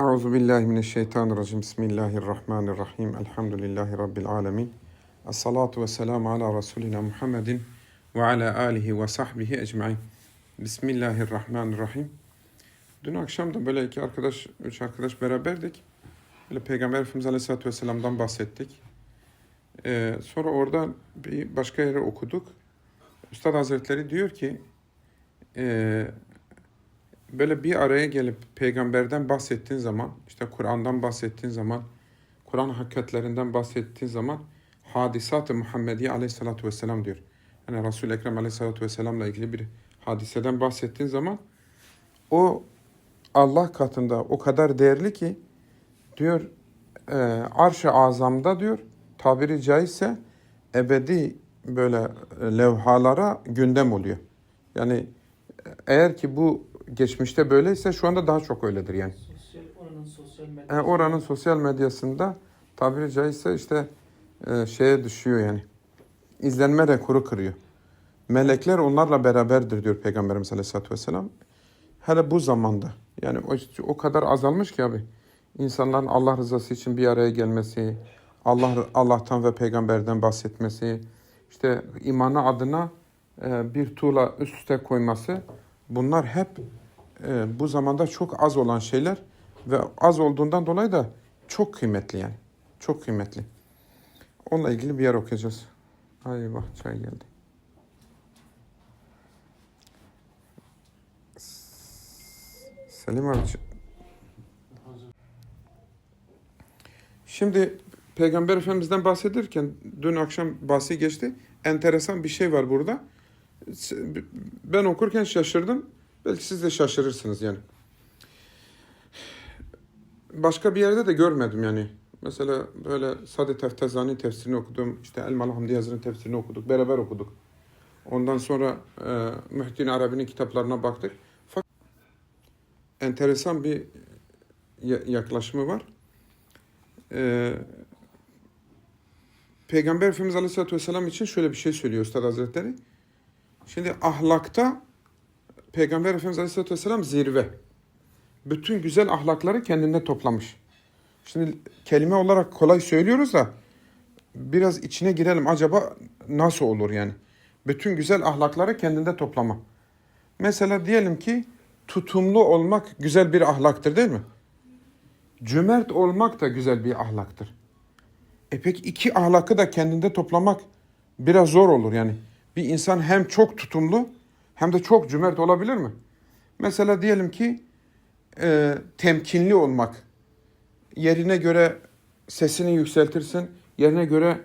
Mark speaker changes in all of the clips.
Speaker 1: Euzu billahi mineşşeytanirracim. Bismillahirrahmanirrahim. Elhamdülillahi rabbil alamin. Essalatu vesselamu ala Resulina Muhammedin ve ala alihi ve sahbihi ecmaîn. Bismillahirrahmanirrahim. Dün akşam da böyle iki arkadaş, üç arkadaş beraberdik. Böyle Peygamber Efendimiz Aleyhisselatü Vesselam'dan bahsettik. Ee, sonra orada bir başka yere okuduk. Üstad Hazretleri diyor ki e, böyle bir araya gelip peygamberden bahsettiğin zaman, işte Kur'an'dan bahsettiğin zaman, Kur'an hakikatlerinden bahsettiğin zaman hadisat-ı Muhammediye aleyhissalatü vesselam diyor. Yani Resul-i Ekrem aleyhissalatü vesselamla ilgili bir hadiseden bahsettiğin zaman o Allah katında o kadar değerli ki diyor e, arş-ı azamda diyor tabiri caizse ebedi böyle levhalara gündem oluyor. Yani eğer ki bu geçmişte böyleyse şu anda daha çok öyledir yani.
Speaker 2: Sosyal, oranın sosyal.
Speaker 1: E, oranın sosyal medyasında tabiri caizse işte e, şeye düşüyor yani. İzlenme rekoru kırıyor. Melekler onlarla beraberdir diyor Peygamberimiz Aleyhisselatü Vesselam. Hele bu zamanda yani o, o kadar azalmış ki abi. İnsanların Allah rızası için bir araya gelmesi, Allah Allah'tan ve peygamberden bahsetmesi, işte imanı adına e, bir tuğla üst üste koyması bunlar hep e, bu zamanda çok az olan şeyler ve az olduğundan dolayı da çok kıymetli yani. Çok kıymetli. Onunla ilgili bir yer okuyacağız. Ay bak çay geldi. Selim abi. Şimdi Peygamber Efendimiz'den bahsederken dün akşam bahsi geçti. Enteresan bir şey var burada. Ben okurken şaşırdım. Belki siz de şaşırırsınız yani. Başka bir yerde de görmedim yani. Mesela böyle Sade Teftezani tefsirini okudum. İşte Elmalı Hamdi Yazır'ın tefsirini okuduk. Beraber okuduk. Ondan sonra e, Muhittin Arabi'nin kitaplarına baktık. Fakat enteresan bir ya- yaklaşımı var. E, Peygamber Efendimiz Aleyhisselatü Vesselam için şöyle bir şey söylüyor Üstad Hazretleri. Şimdi ahlakta Peygamber Efendimiz Aleyhisselatü Vesselam zirve. Bütün güzel ahlakları kendinde toplamış. Şimdi kelime olarak kolay söylüyoruz da biraz içine girelim. Acaba nasıl olur yani? Bütün güzel ahlakları kendinde toplama. Mesela diyelim ki tutumlu olmak güzel bir ahlaktır değil mi? Cömert olmak da güzel bir ahlaktır. E peki iki ahlakı da kendinde toplamak biraz zor olur yani. Bir insan hem çok tutumlu hem de çok cömert olabilir mi? Mesela diyelim ki e, temkinli olmak. Yerine göre sesini yükseltirsin, yerine göre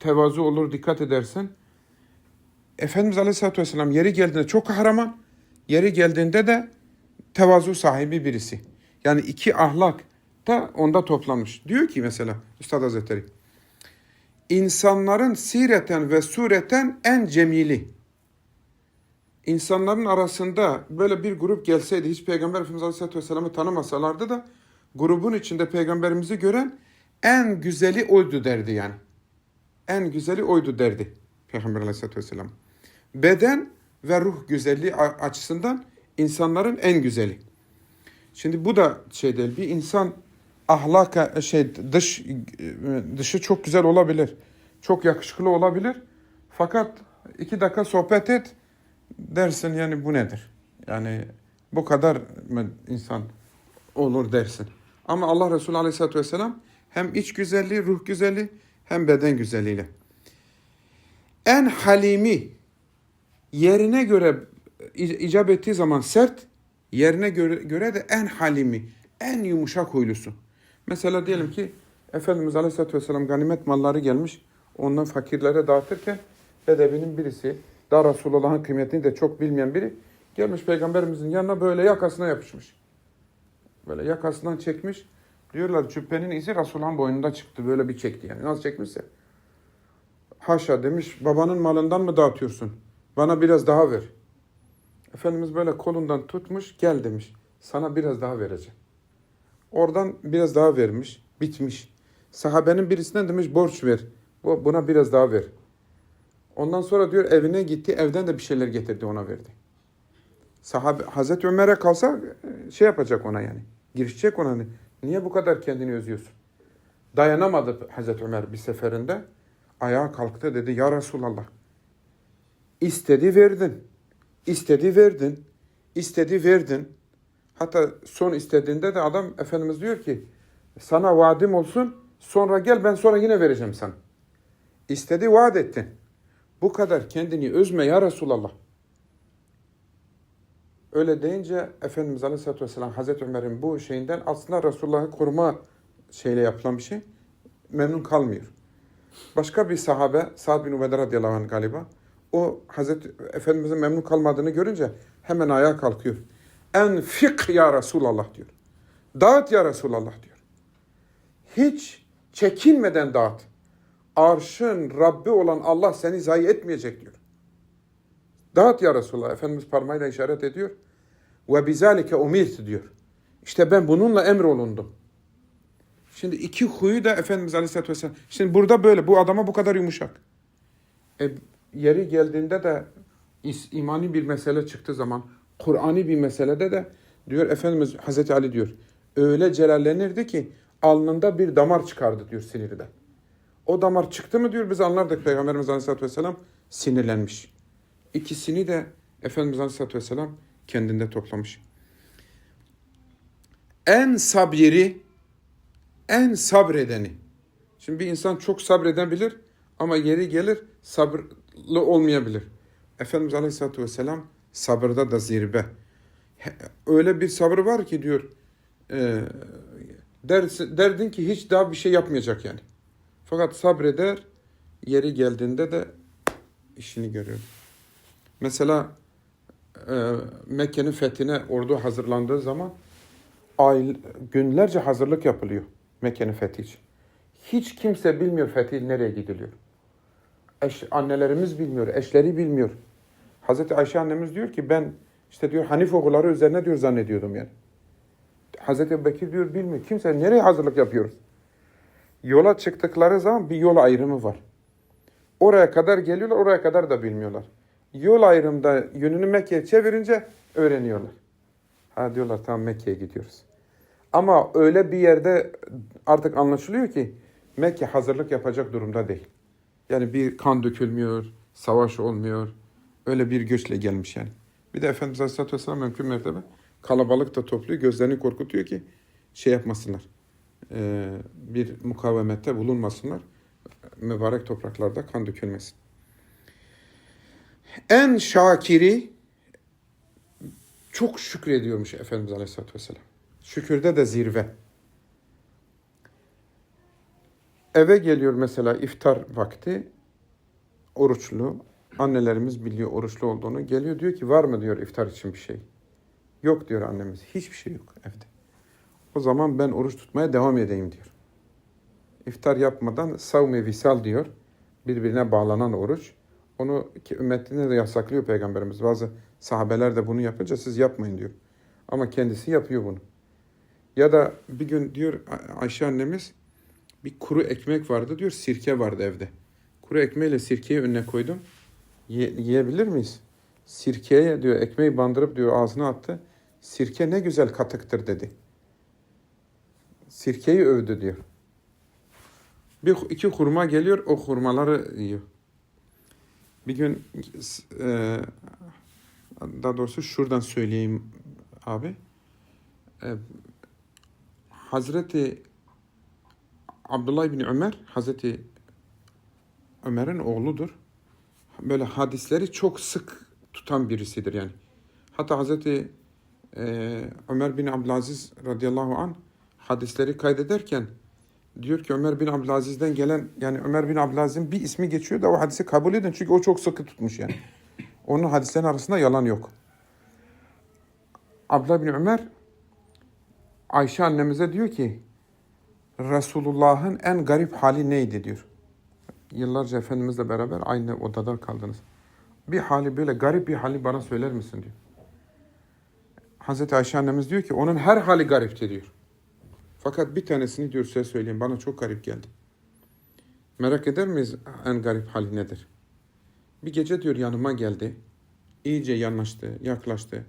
Speaker 1: tevazu olur, dikkat edersin. Efendimiz Aleyhisselatü Vesselam yeri geldiğinde çok kahraman, yeri geldiğinde de tevazu sahibi birisi. Yani iki ahlak da onda toplanmış. Diyor ki mesela Üstad Hazretleri, insanların sireten ve sureten en cemili. İnsanların arasında böyle bir grup gelseydi hiç Peygamber Efendimiz Aleyhisselatü Vesselam'ı tanımasalardı da grubun içinde peygamberimizi gören en güzeli oydu derdi yani. En güzeli oydu derdi Peygamber Aleyhisselatü Vesselam. Beden ve ruh güzelliği açısından insanların en güzeli. Şimdi bu da şey değil. Bir insan ahlaka şey dış dışı çok güzel olabilir. Çok yakışıklı olabilir. Fakat iki dakika sohbet et dersin yani bu nedir? Yani bu kadar mı insan olur dersin. Ama Allah Resulü Aleyhisselatü Vesselam hem iç güzelliği, ruh güzelliği hem beden güzelliğiyle. En halimi yerine göre icap ettiği zaman sert, yerine göre, göre de en halimi, en yumuşak huylusu. Mesela diyelim ki Efendimiz Aleyhisselatü Vesselam ganimet malları gelmiş, ondan fakirlere dağıtırken Bedevi'nin birisi, daha Resulullah'ın kıymetini de çok bilmeyen biri gelmiş Peygamberimizin yanına böyle yakasına yapışmış. Böyle yakasından çekmiş. Diyorlar cübbenin izi Resulullah'ın boynunda çıktı. Böyle bir çekti yani. Nasıl çekmişse. Haşa demiş babanın malından mı dağıtıyorsun? Bana biraz daha ver. Efendimiz böyle kolundan tutmuş gel demiş. Sana biraz daha vereceğim. Oradan biraz daha vermiş. Bitmiş. Sahabenin birisinden demiş borç ver. Bu- Buna biraz daha ver. Ondan sonra diyor evine gitti. Evden de bir şeyler getirdi ona verdi. Sahabe Hazreti Ömer'e kalsa e, şey yapacak ona yani. Girişecek ona. Niye bu kadar kendini özüyorsun? Dayanamadı Hazreti Ömer bir seferinde. Ayağa kalktı dedi ya Resulallah. İstedi verdin. İstedi verdin. İstedi verdin. Hatta son istediğinde de adam Efendimiz diyor ki sana vaadim olsun sonra gel ben sonra yine vereceğim sana. İstedi vaat ettin. Bu kadar kendini özme ya Resulallah. Öyle deyince Efendimiz Aleyhisselatü Vesselam Hazreti Ömer'in bu şeyinden aslında Resulullah'ı koruma şeyle yapılan bir şey memnun kalmıyor. Başka bir sahabe Sa'd bin Ubeyde radıyallahu anh galiba o Hazreti Efendimiz'in memnun kalmadığını görünce hemen ayağa kalkıyor. Enfik ya Resulallah diyor. Dağıt ya Resulallah diyor. Hiç çekinmeden dağıt. Arşın Rabbi olan Allah seni zayi etmeyecek diyor. Dağıt ya Resulallah. Efendimiz parmağıyla işaret ediyor. Ve bizalike umirt diyor. İşte ben bununla emrolundum. Şimdi iki huyu da Efendimiz Aleyhisselatü Vesselam. Şimdi burada böyle. Bu adama bu kadar yumuşak. E, yeri geldiğinde de imani bir mesele çıktığı zaman Kur'ani bir meselede de diyor Efendimiz Hazreti Ali diyor öyle celallenirdi ki alnında bir damar çıkardı diyor sinirden. O damar çıktı mı diyor biz anlardık Peygamberimiz Aleyhisselatü Vesselam sinirlenmiş. İkisini de Efendimiz Aleyhisselatü Vesselam kendinde toplamış. En sabiri, en sabredeni. Şimdi bir insan çok sabredebilir ama yeri gelir sabırlı olmayabilir. Efendimiz Aleyhisselatü Vesselam sabırda da zirve. Öyle bir sabır var ki diyor e, dersin, derdin ki hiç daha bir şey yapmayacak yani. Fakat sabreder yeri geldiğinde de işini görüyor. Mesela e, Mekke'nin fethine ordu hazırlandığı zaman günlerce hazırlık yapılıyor Mekke'nin fethi için. Hiç kimse bilmiyor fetih nereye gidiliyor. Eş, annelerimiz bilmiyor, eşleri bilmiyor. Hazreti Ayşe annemiz diyor ki ben işte diyor Hanif oğulları üzerine diyor zannediyordum yani. Hazreti Bekir diyor bilmiyor. Kimse nereye hazırlık yapıyoruz? Yola çıktıkları zaman bir yol ayrımı var. Oraya kadar geliyorlar, oraya kadar da bilmiyorlar. Yol ayrımda yönünü Mekke'ye çevirince öğreniyorlar. Ha diyorlar tamam Mekke'ye gidiyoruz. Ama öyle bir yerde artık anlaşılıyor ki Mekke hazırlık yapacak durumda değil. Yani bir kan dökülmüyor, savaş olmuyor. Öyle bir göçle gelmiş yani. Bir de Efendimiz Aleyhisselatü Vesselam mümkün mertebe kalabalık da topluyor, gözlerini korkutuyor ki şey yapmasınlar. Ee, bir mukavemette bulunmasınlar. Mübarek topraklarda kan dökülmesin. En şakiri çok şükrediyormuş Efendimiz Aleyhisselatü Vesselam. Şükürde de zirve. Eve geliyor mesela iftar vakti. Oruçlu. Annelerimiz biliyor oruçlu olduğunu. Geliyor diyor ki var mı diyor iftar için bir şey. Yok diyor annemiz. Hiçbir şey yok evde. O zaman ben oruç tutmaya devam edeyim diyor. İftar yapmadan savme visal diyor. Birbirine bağlanan oruç. Onu ki ümmetine de yasaklıyor Peygamberimiz. Bazı sahabeler de bunu yapınca siz yapmayın diyor. Ama kendisi yapıyor bunu. Ya da bir gün diyor Ay- Ayşe annemiz bir kuru ekmek vardı diyor sirke vardı evde. Kuru ekmeğiyle sirkeyi önüne koydum. Ye- yiyebilir miyiz? Sirkeye diyor ekmeği bandırıp diyor ağzına attı. Sirke ne güzel katıktır dedi. Sirkeyi övdü diyor. Bir iki hurma geliyor o hurmaları yiyor. Bir gün e, daha doğrusu şuradan söyleyeyim abi. E, Hazreti Abdullah bin Ömer, Hazreti Ömer'in oğludur. Böyle hadisleri çok sık tutan birisidir yani. Hatta Hazreti e, Ömer bin Abdülaziz radıyallahu an hadisleri kaydederken diyor ki Ömer bin Abdülaziz'den gelen yani Ömer bin Abdülaziz'in bir ismi geçiyor da o hadisi kabul edin çünkü o çok sıkı tutmuş yani. Onun hadislerin arasında yalan yok. Abdullah bin Ömer Ayşe annemize diyor ki Resulullah'ın en garip hali neydi diyor. Yıllarca Efendimizle beraber aynı odada kaldınız. Bir hali böyle garip bir hali bana söyler misin diyor. Hazreti Ayşe annemiz diyor ki onun her hali garipti diyor. Fakat bir tanesini diyor size söyleyeyim bana çok garip geldi. Merak eder miyiz en garip hali nedir? Bir gece diyor yanıma geldi. İyice yanaştı, yaklaştı.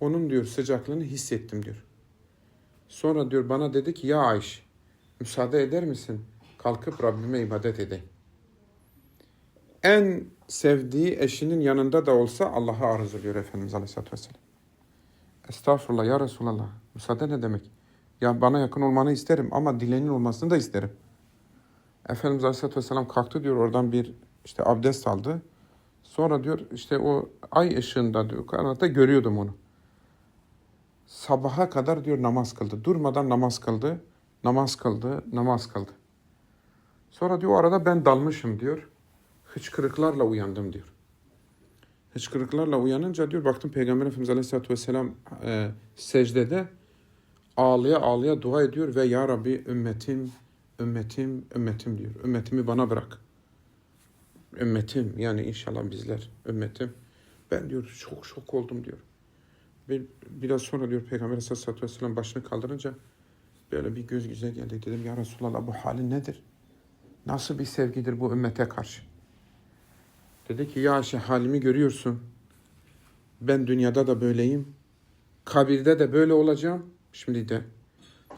Speaker 1: Onun diyor sıcaklığını hissettim diyor. Sonra diyor bana dedi ki ya Ayşe müsaade eder misin? Kalkıp Rabbime ibadet edeyim. En sevdiği eşinin yanında da olsa Allah'a arzuluyor Efendimiz Aleyhisselatü Vesselam. Estağfurullah ya Resulallah. Müsaade ne demek? Ya bana yakın olmanı isterim ama dilenin olmasını da isterim. Efendimiz Aleyhisselatü Vesselam kalktı diyor oradan bir işte abdest aldı. Sonra diyor işte o ay ışığında diyor karanlıkta görüyordum onu. Sabaha kadar diyor namaz kıldı. Durmadan namaz kıldı. Namaz kıldı, namaz kıldı. Sonra diyor o arada ben dalmışım diyor. Hıçkırıklarla uyandım diyor. Hıçkırıklarla uyanınca diyor baktım Peygamber Efendimiz Aleyhisselatü Vesselam e, secdede ağlaya ağlaya dua ediyor ve Ya Rabbi ümmetim, ümmetim, ümmetim diyor. Ümmetimi bana bırak. Ümmetim yani inşallah bizler ümmetim. Ben diyor çok şok oldum diyor. Bir, biraz sonra diyor Peygamber Aleyhisselatü Vesselam başını kaldırınca böyle bir göz güzel geldi. Dedim ya Resulallah bu halin nedir? Nasıl bir sevgidir bu ümmete karşı? Dedi ki ya Ayşe halimi görüyorsun. Ben dünyada da böyleyim. Kabirde de böyle olacağım. Şimdi de.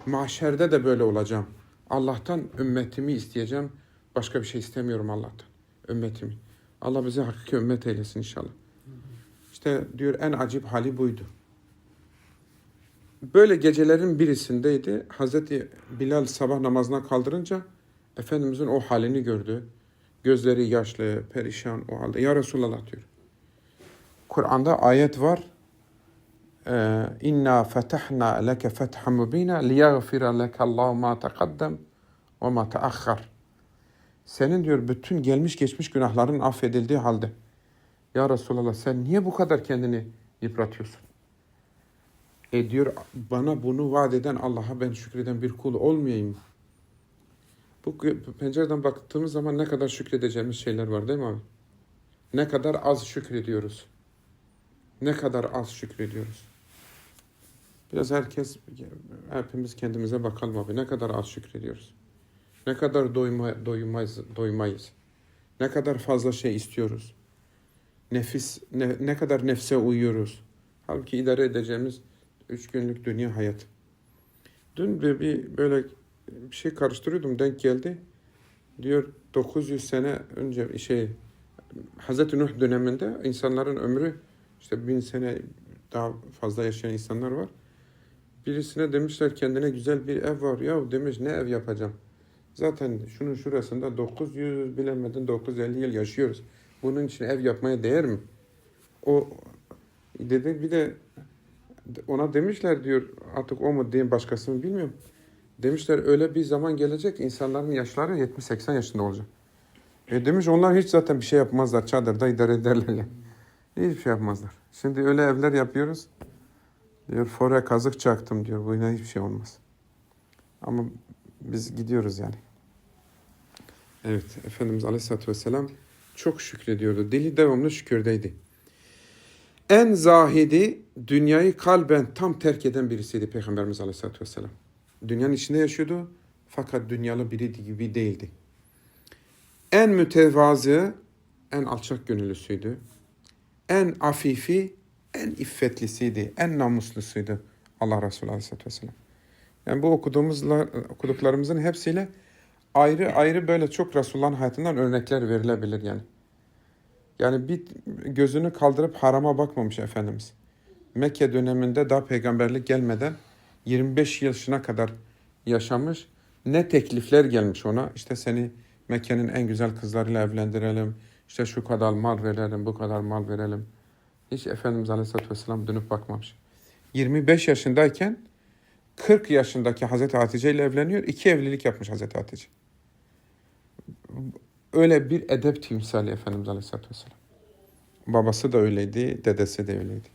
Speaker 1: Mahşerde de böyle olacağım. Allah'tan ümmetimi isteyeceğim. Başka bir şey istemiyorum Allah'tan. Ümmetimi. Allah bize hakiki ümmet eylesin inşallah. İşte diyor en acip hali buydu. Böyle gecelerin birisindeydi. Hazreti Bilal sabah namazına kaldırınca Efendimizin o halini gördü. Gözleri yaşlı, perişan o halde. Ya Resulallah diyor. Kur'an'da ayet var. Ee, İnna fetahna leke fethan mubina liyaghfira leke Allah ma taqaddem ve ma taakhar. Senin diyor bütün gelmiş geçmiş günahların affedildiği halde. Ya Resulallah sen niye bu kadar kendini yıpratıyorsun? E diyor bana bunu vaat eden Allah'a ben şükreden bir kul olmayayım. Bu pencereden baktığımız zaman ne kadar şükredeceğimiz şeyler var değil mi abi? Ne kadar az şükrediyoruz. Ne kadar az şükrediyoruz. Biraz herkes, hepimiz kendimize bakalım abi. Ne kadar az şükrediyoruz. Ne kadar doyma, doymayız, doymayız. Ne kadar fazla şey istiyoruz. Nefis, ne, ne kadar nefse uyuyoruz. Halbuki idare edeceğimiz üç günlük dünya hayat. Dün bir, bir böyle bir şey karıştırıyordum denk geldi. Diyor 900 sene önce şey Hazreti Nuh döneminde insanların ömrü işte bin sene daha fazla yaşayan insanlar var. Birisine demişler kendine güzel bir ev var. Ya demiş ne ev yapacağım? Zaten şunun şurasında 900 bilemedin 950 yıl yaşıyoruz. Bunun için ev yapmaya değer mi? O dedi bir de ona demişler diyor artık o mu diyeyim başkası mı bilmiyorum. Demişler öyle bir zaman gelecek insanların yaşları 70-80 yaşında olacak. E demiş onlar hiç zaten bir şey yapmazlar. Çadırda idare ederler yani. Hiçbir şey yapmazlar. Şimdi öyle evler yapıyoruz. Diyor fore kazık çaktım diyor. Bu yine hiçbir şey olmaz. Ama biz gidiyoruz yani. Evet Efendimiz Aleyhisselatü Vesselam çok şükrediyordu. Dili devamlı şükürdeydi. En zahidi dünyayı kalben tam terk eden birisiydi Peygamberimiz Aleyhisselatü Vesselam. Dünyanın içinde yaşıyordu fakat dünyalı biri gibi değildi. En mütevazı, en alçak gönüllüsüydü. En afifi, en iffetlisiydi, en namuslusuydu Allah Resulü Aleyhisselatü Vesselam. Yani bu okuduğumuzla, okuduklarımızın hepsiyle ayrı ayrı böyle çok Resulullah'ın hayatından örnekler verilebilir yani. Yani bir gözünü kaldırıp harama bakmamış Efendimiz. Mekke döneminde daha peygamberlik gelmeden 25 yaşına kadar yaşamış. Ne teklifler gelmiş ona. İşte seni Mekke'nin en güzel kızlarıyla evlendirelim. İşte şu kadar mal verelim, bu kadar mal verelim. Hiç Efendimiz Aleyhisselatü Vesselam dönüp bakmamış. 25 yaşındayken 40 yaşındaki Hazreti Hatice ile evleniyor. İki evlilik yapmış Hazreti Hatice. Öyle bir edep timsali Efendimiz Aleyhisselatü Vesselam. Babası da öyleydi, dedesi de öyleydi.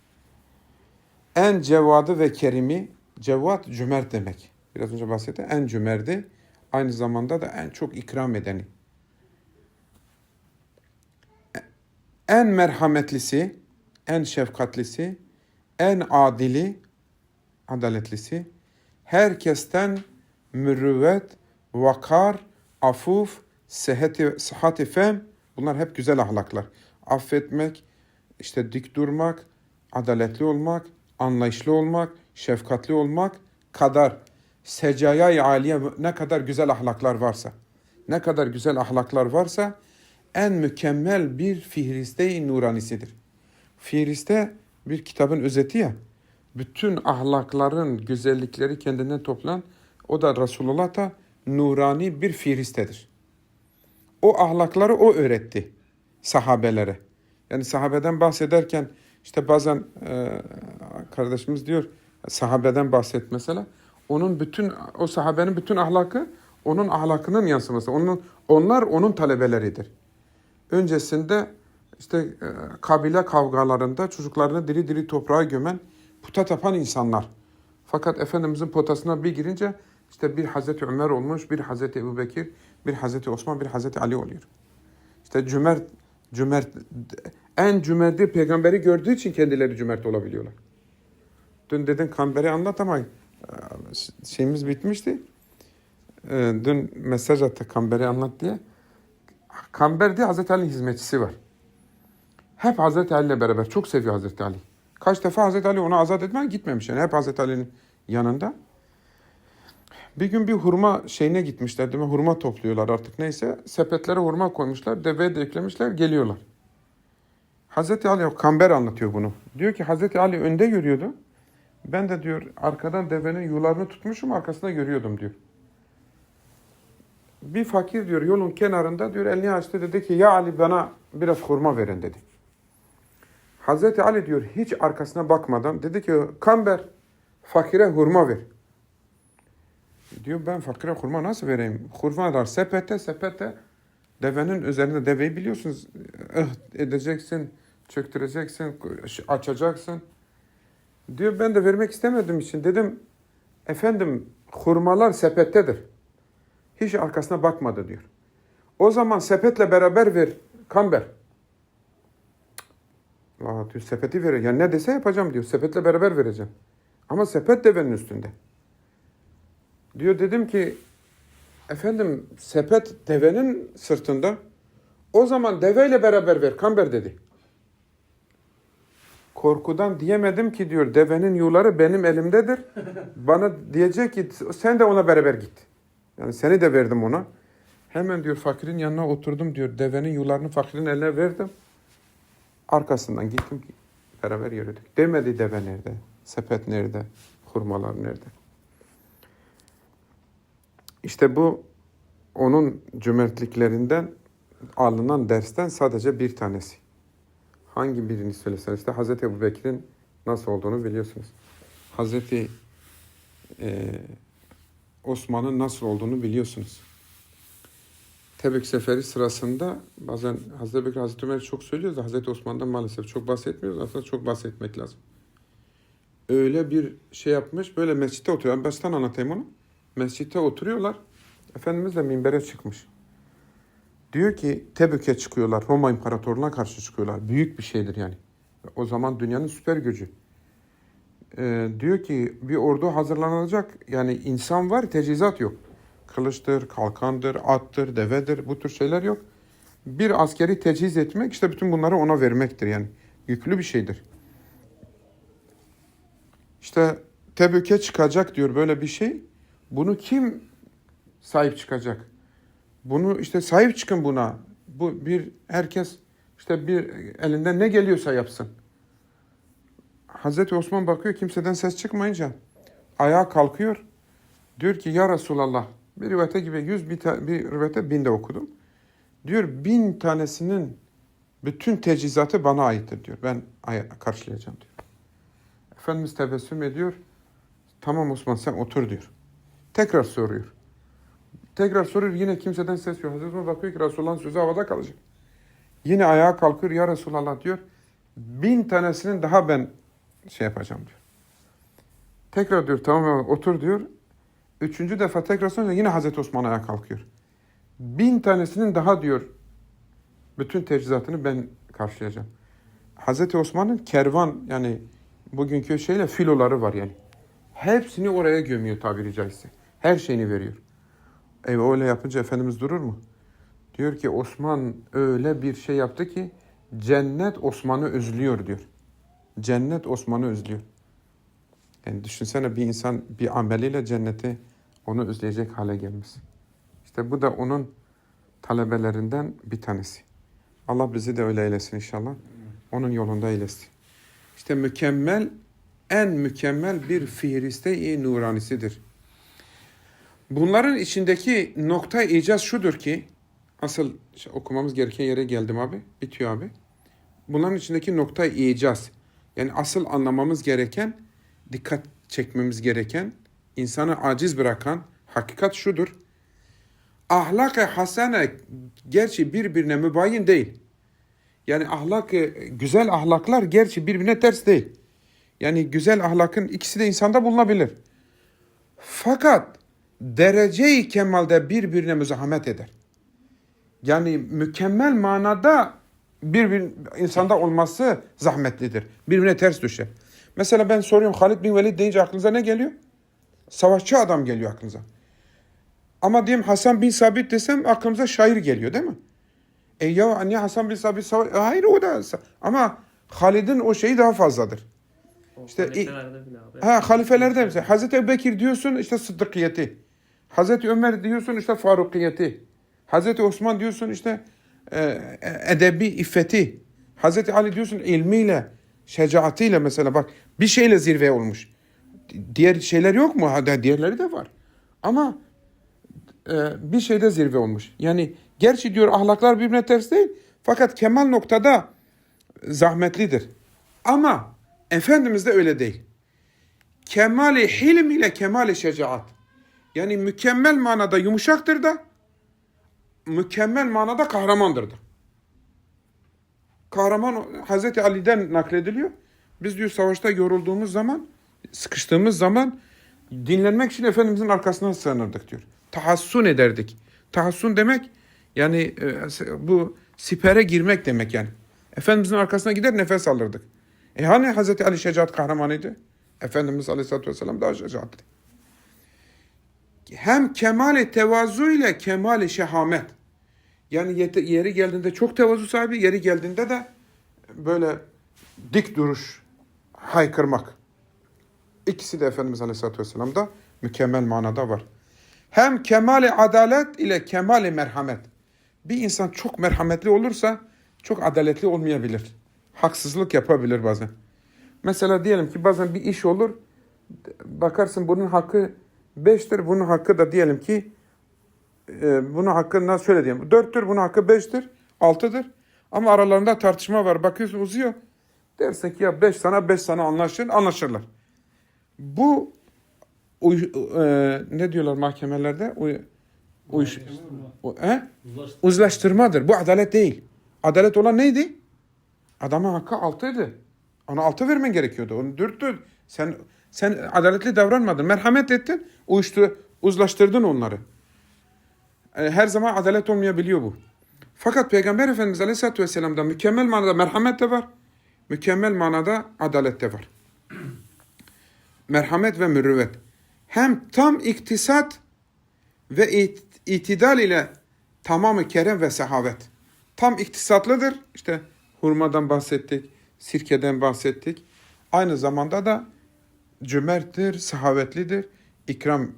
Speaker 1: En cevadı ve kerimi, cevat cömert demek. Biraz önce bahsettim. En cömerdi, aynı zamanda da en çok ikram edeni. En merhametlisi, en şefkatlisi, en adili, adaletlisi, herkesten mürüvvet, vakar, afuf, sehati, sıhhati fem, bunlar hep güzel ahlaklar. Affetmek, işte dik durmak, adaletli olmak, anlayışlı olmak, şefkatli olmak, kadar secayay aliye ne kadar güzel ahlaklar varsa ne kadar güzel ahlaklar varsa en mükemmel bir fihriste nuranisidir. Fihriste bir kitabın özeti ya. Bütün ahlakların güzellikleri kendinden toplan. O da Resulullah da nurani bir fihristedir. O ahlakları o öğretti sahabelere. Yani sahabeden bahsederken işte bazen e, kardeşimiz diyor sahabeden bahset mesela. Onun bütün o sahabenin bütün ahlakı onun ahlakının yansıması. Onun onlar onun talebeleridir. Öncesinde işte e, kabile kavgalarında çocuklarını diri diri toprağa gömen, puta tapan insanlar. Fakat Efendimizin potasına bir girince işte bir Hazreti Ömer olmuş, bir Hazreti Ebu Bekir, bir Hazreti Osman, bir Hazreti Ali oluyor. İşte cömert, cömert, en cömertli peygamberi gördüğü için kendileri cömert olabiliyorlar. Dün dedin kamberi anlat ama e, şeyimiz bitmişti. E, Dün mesaj attı kamberi anlat diye. Kamber diye Hazreti Ali'nin hizmetçisi var. Hep Hazreti Ali ile beraber. Çok seviyor Hazreti Ali. Kaç defa Hazreti Ali onu azat etmeye gitmemiş. Yani hep Hazreti Ali'nin yanında. Bir gün bir hurma şeyine gitmişler değil mi? Hurma topluyorlar artık neyse. Sepetlere hurma koymuşlar. Deveye de eklemişler. Geliyorlar. Hazreti Ali, Kamber anlatıyor bunu. Diyor ki Hazreti Ali önde yürüyordu. Ben de diyor arkadan devenin yularını tutmuşum arkasında görüyordum diyor. Bir fakir diyor yolun kenarında diyor elini açtı dedi ki ya Ali bana biraz hurma verin dedi. Hazreti Ali diyor hiç arkasına bakmadan dedi ki Kamber fakire hurma ver. Diyor ben fakire hurma nasıl vereyim? Hurmalar sepete sepete devenin üzerinde deveyi biliyorsunuz ıh edeceksin, çöktüreceksin, açacaksın. Diyor ben de vermek istemediğim için dedim efendim hurmalar sepettedir. Hiç arkasına bakmadı diyor. O zaman sepetle beraber ver kamber. Aa, diyor sepeti verir. Ya ne dese yapacağım diyor. Sepetle beraber vereceğim. Ama sepet devenin üstünde. Diyor dedim ki efendim sepet devenin sırtında. O zaman deveyle beraber ver kamber dedi. Korkudan diyemedim ki diyor devenin yuları benim elimdedir. Bana diyecek ki sen de ona beraber git. Yani seni de verdim ona. Hemen diyor fakirin yanına oturdum diyor. Devenin yularını fakirin eline verdim. Arkasından gittim ki beraber yürüdük. Demedi deve nerede, sepet nerede, hurmalar nerede. İşte bu onun cömertliklerinden alınan dersten sadece bir tanesi. Hangi birini söylesen işte Hazreti Ebu Bekir'in nasıl olduğunu biliyorsunuz. Hazreti e, Osman'ın nasıl olduğunu biliyorsunuz. Tebük seferi sırasında bazen Hazreti Bekir, Hazreti Ömer çok söylüyoruz da Hazreti Osman'dan maalesef çok bahsetmiyoruz. Aslında çok bahsetmek lazım. Öyle bir şey yapmış, böyle mescitte oturuyor. Ben baştan anlatayım onu. Mescitte oturuyorlar. Efendimiz de minbere çıkmış. Diyor ki Tebük'e çıkıyorlar. Roma İmparatorluğu'na karşı çıkıyorlar. Büyük bir şeydir yani. O zaman dünyanın süper gücü. Ee, diyor ki bir ordu hazırlanacak. Yani insan var, tecizat yok. Kılıçtır, kalkandır, attır, devedir bu tür şeyler yok. Bir askeri teçhiz etmek işte bütün bunları ona vermektir yani. Yüklü bir şeydir. İşte Tebük'e çıkacak diyor böyle bir şey. Bunu kim sahip çıkacak? Bunu işte sahip çıkın buna. Bu bir herkes işte bir elinden ne geliyorsa yapsın. Hazreti Osman bakıyor kimseden ses çıkmayınca ayağa kalkıyor. Diyor ki ya Resulallah bir rivayete gibi yüz bir, ta- bir rivayete bin de okudum. Diyor bin tanesinin bütün tecizatı bana aittir diyor. Ben ay- karşılayacağım diyor. Efendimiz tebessüm ediyor. Tamam Osman sen otur diyor. Tekrar soruyor. Tekrar soruyor yine kimseden ses yok. Hazreti Osman bakıyor ki Resulullah'ın sözü havada kalacak. Yine ayağa kalkıyor ya Resulallah diyor. Bin tanesinin daha ben şey yapacağım diyor. Tekrar diyor tamam otur diyor. Üçüncü defa tekrar sonra yine Hazreti Osman ayağa kalkıyor. Bin tanesinin daha diyor bütün teçhizatını ben karşılayacağım. Hazreti Osman'ın kervan yani bugünkü şeyle filoları var yani. Hepsini oraya gömüyor tabiri caizse. Her şeyini veriyor. E öyle yapınca Efendimiz durur mu? Diyor ki Osman öyle bir şey yaptı ki cennet Osman'ı özlüyor diyor. Cennet Osman'ı özlüyor. Yani düşünsene bir insan bir ameliyle cenneti onu özleyecek hale gelmesi. İşte bu da onun talebelerinden bir tanesi. Allah bizi de öyle eylesin inşallah. Onun yolunda eylesin. İşte mükemmel, en mükemmel bir fihriste-i nuranisidir. Bunların içindeki nokta icaz şudur ki, asıl okumamız gereken yere geldim abi, bitiyor abi. Bunların içindeki nokta icaz. Yani asıl anlamamız gereken, dikkat çekmemiz gereken, insanı aciz bırakan hakikat şudur. Ahlak-ı hasene gerçi birbirine mübayin değil. Yani ahlak güzel ahlaklar gerçi birbirine ters değil. Yani güzel ahlakın ikisi de insanda bulunabilir. Fakat derece-i kemalde birbirine müzahamet eder. Yani mükemmel manada bir, bir insanda olması zahmetlidir. Birbirine ters düşer. Mesela ben soruyorum Halid bin Velid deyince aklınıza ne geliyor? Savaşçı adam geliyor aklınıza. Ama diyeyim Hasan bin Sabit desem aklımıza şair geliyor değil mi? E ya anne Hasan bin Sabit savaş... E, hayır o da... Ama Halid'in o şeyi daha fazladır. İşte-
Speaker 2: İşte halifelerde bile abi.
Speaker 1: Ha halifelerde mesela Hazreti Ebubekir diyorsun işte sıddıkiyeti. Hazreti Ömer diyorsun işte farukiyeti. Hazreti Osman diyorsun işte e, edebi iffeti. Hazreti Ali diyorsun ilmiyle, şecaatiyle mesela bak bir şeyle zirve olmuş. Diğer şeyler yok mu? Ha, diğerleri de var. Ama e, bir şeyde zirve olmuş. Yani gerçi diyor ahlaklar birbirine ters değil. Fakat kemal noktada zahmetlidir. Ama Efendimiz de öyle değil. Kemali hilm ile kemali şecaat. Yani mükemmel manada yumuşaktır da mükemmel manada kahramandır da. Kahraman Hazreti Ali'den naklediliyor. Biz diyor savaşta yorulduğumuz zaman, sıkıştığımız zaman dinlenmek için Efendimizin arkasından sığınırdık diyor. Tahassun ederdik. Tahassun demek yani e, bu sipere girmek demek yani. Efendimizin arkasına gider nefes alırdık. E hani Hazreti Ali şecaat kahramanıydı? Efendimiz Aleyhisselatü Vesselam daha şecaatli. Hem kemali tevazu ile kemali şehamet. Yani yeri geldiğinde çok tevazu sahibi, yeri geldiğinde de böyle dik duruş, haykırmak. İkisi de Efendimiz Aleyhisselatü Vesselam'da mükemmel manada var. Hem kemali adalet ile kemali merhamet. Bir insan çok merhametli olursa çok adaletli olmayabilir. Haksızlık yapabilir bazen. Mesela diyelim ki bazen bir iş olur. Bakarsın bunun hakkı 5'tir. Bunun hakkı da diyelim ki e, bunun hakkı nasıl şöyle diyeyim. 4'tür bunun hakkı 5'tir. 6'dır. Ama aralarında tartışma var. Bakıyorsun uzuyor. Dersin ki ya 5 sana 5 sana anlaşır. Anlaşırlar. Bu uy- e, ne diyorlar mahkemelerde? Uy, uyuş, u- he? Uzlaştırmadır. Bu adalet değil. Adalet olan neydi? Adamın hakkı altıydı. Ona altı vermen gerekiyordu. Onu dürttün. Sen sen adaletli davranmadın. Merhamet ettin. Uyuştu, uzlaştırdın onları. E, Her zaman adalet olmayabiliyor bu. Fakat Peygamber Efendimiz Aleyhisselatü Vesselam'da mükemmel manada merhamet de var. Mükemmel manada adalet de var. Merhamet ve mürüvvet. Hem tam iktisat ve it- itidal ile tamamı kerem ve sehavet. Tam iktisatlıdır. İşte hurmadan bahsettik, sirkeden bahsettik. Aynı zamanda da cömerttir, sehavetlidir. ikram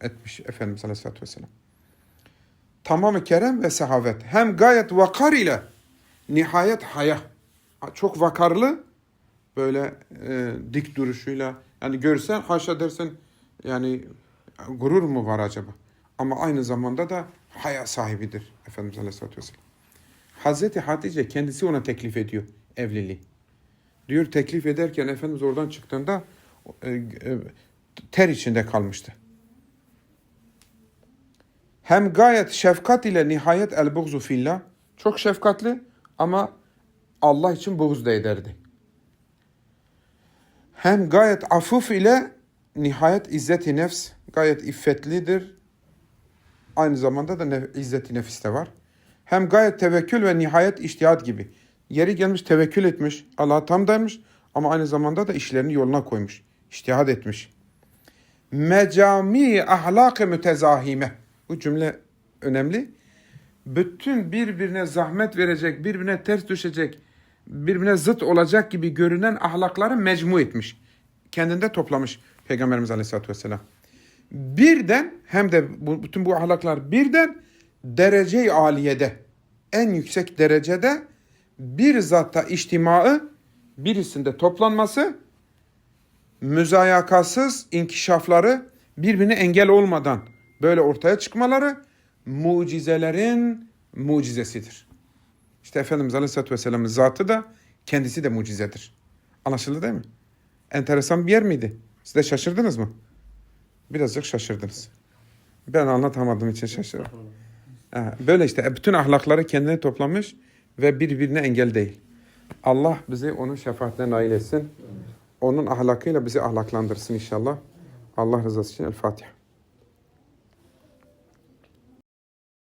Speaker 1: etmiş Efendimiz Aleyhisselatü Vesselam. Tamamı kerem ve sehavet. Hem gayet vakar ile nihayet haya. Çok vakarlı böyle e, dik duruşuyla yani görsen haşa dersen yani gurur mu var acaba? Ama aynı zamanda da haya sahibidir Efendimiz Aleyhisselatü Vesselam. Hazreti Hatice kendisi ona teklif ediyor evliliği. Diyor teklif ederken Efendimiz oradan çıktığında e, e, ter içinde kalmıştı. Hem gayet şefkat ile nihayet el buğzu fillah. Çok şefkatli ama Allah için buğz da ederdi. Hem gayet afuf ile nihayet izzeti nefs. Gayet iffetlidir. Aynı zamanda da nef- izzeti nefis de var. Hem gayet tevekkül ve nihayet iştihat gibi. Yeri gelmiş tevekkül etmiş. Allah'a tam dermiş ama aynı zamanda da işlerini yoluna koymuş. İştihad etmiş. Mecami ahlak-ı mütezahime. Bu cümle önemli. Bütün birbirine zahmet verecek, birbirine ters düşecek, birbirine zıt olacak gibi görünen ahlakları mecmu etmiş. kendinde toplamış Peygamberimiz Aleyhisselatü Vesselam. Birden hem de bu, bütün bu ahlaklar birden derece-i aliyede en yüksek derecede bir zatta içtimaı birisinde toplanması müzayakasız inkişafları birbirine engel olmadan böyle ortaya çıkmaları mucizelerin mucizesidir. İşte Efendimiz Aleyhisselatü Vesselam'ın zatı da kendisi de mucizedir. Anlaşıldı değil mi? Enteresan bir yer miydi? Siz de şaşırdınız mı? Birazcık şaşırdınız. Ben anlatamadığım için şaşırdım. Böyle işte bütün ahlakları kendine toplamış ve birbirine engel değil. Allah bizi onun şefaatine nail etsin. Onun ahlakıyla bizi ahlaklandırsın inşallah. Allah rızası için El Fatiha.